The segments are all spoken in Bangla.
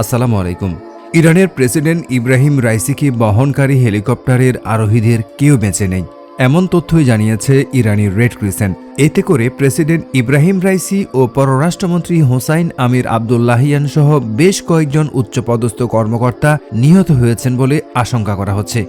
আসসালামু আলাইকুম। ইরানের প্রেসিডেন্ট ইব্রাহিম রাইসিকে বহনকারী হেলিকপ্টারের আরোহীদের কেউ বেঁচে নেই, এমন তথ্যই জানিয়েছে ইরানি রেড ক্রিসেন্ট। এতে করে প্রেসিডেন্ট ইব্রাহিম রাইসি ও পররাষ্ট্রমন্ত্রী হোসাইন আমির আবদুল্লাহিয়ান সহ বেশ কয়েকজন উচ্চপদস্থ কর্মকর্তা নিহত হয়েছেন বলে আশঙ্কা করা হচ্ছে।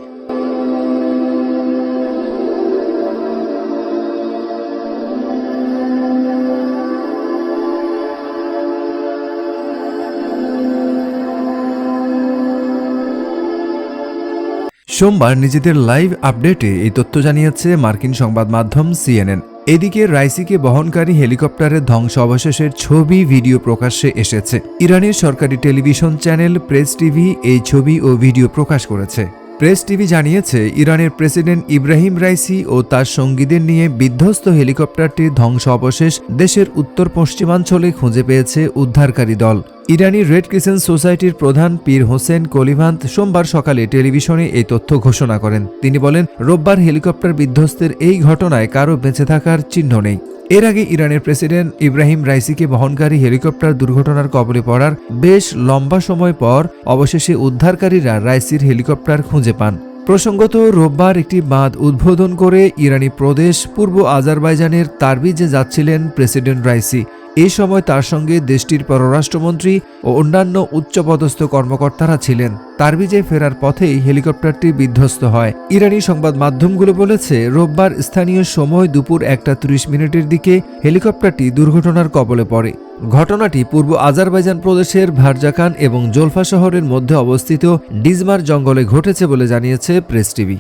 সোমবার নিজেদের লাইভ আপডেটে এই তথ্য জানিয়েছে মার্কিন সংবাদ মাধ্যম সিএনএন। এদিকে রাইসিকে বহনকারী হেলিকপ্টারের ধ্বংস অবশেষের ছবি, ভিডিও প্রকাশ্যে এসেছে। ইরানের সরকারি টেলিভিশন চ্যানেল প্রেস টিভি এই ছবি ও ভিডিও প্রকাশ করেছে। প্রেস টিভি জানিয়েছে, ইরানের প্রেসিডেন্ট ইব্রাহিম রাইসি ও তার সঙ্গীদের নিয়ে বিধ্বস্ত হেলিকপ্টারটির ধ্বংস অবশেষ দেশের উত্তর পশ্চিমাঞ্চলে খুঁজে পেয়েছে উদ্ধারকারী দল। ইরানি রেড ক্রিসেন্ট সোসাইটির প্রধান পীর হোসেন কলিভান্ত সোমবার সকালে টেলিভিশনে এই তথ্য ঘোষণা করেন। তিনি বলেন, রোববার হেলিকপ্টার বিধ্বস্তের এই ঘটনায় কারও বেঁচে থাকার চিহ্ন নেই। এর আগে ইরানের প্রেসিডেন্ট ইব্রাহিম রাইসিকে বহনকারী হেলিকপ্টার দুর্ঘটনার কবলে পড়ার বেশ লম্বা সময় পর অবশেষে উদ্ধারকারীরা রাইসির হেলিকপ্টার খুঁজে পান। প্রসঙ্গত, রোববার একটি বাঁধ উদ্বোধন করে ইরানি প্রদেশ পূর্ব আজারবাইজানের তারবিজে যাচ্ছিলেন প্রেসিডেন্ট রাইসি। এই সময় তার সঙ্গে দেশটির পররাষ্ট্রমন্ত্রী ও অন্যান্য উচ্চপদস্থ কর্মকর্তারা ছিলেন। তারবিজে ফেরার পথেই হেলিকপ্টারটি বিধ্বস্ত হয়। ইরানি সংবাদ মাধ্যমগুলো বলেছে, রোববার স্থানীয় সময় দুপুর একটা ত্রিশ মিনিটের দিকে হেলিকপ্টারটি দুর্ঘটনার কবলে পড়ে। ঘটনাটি পূর্ব আজারবাইজান প্রদেশের ভারজাকান এবং জোলফা শহরের মধ্যে অবস্থিত ডিজমার জঙ্গলে ঘটেছে বলে জানিয়েছে প্রেস টিভি।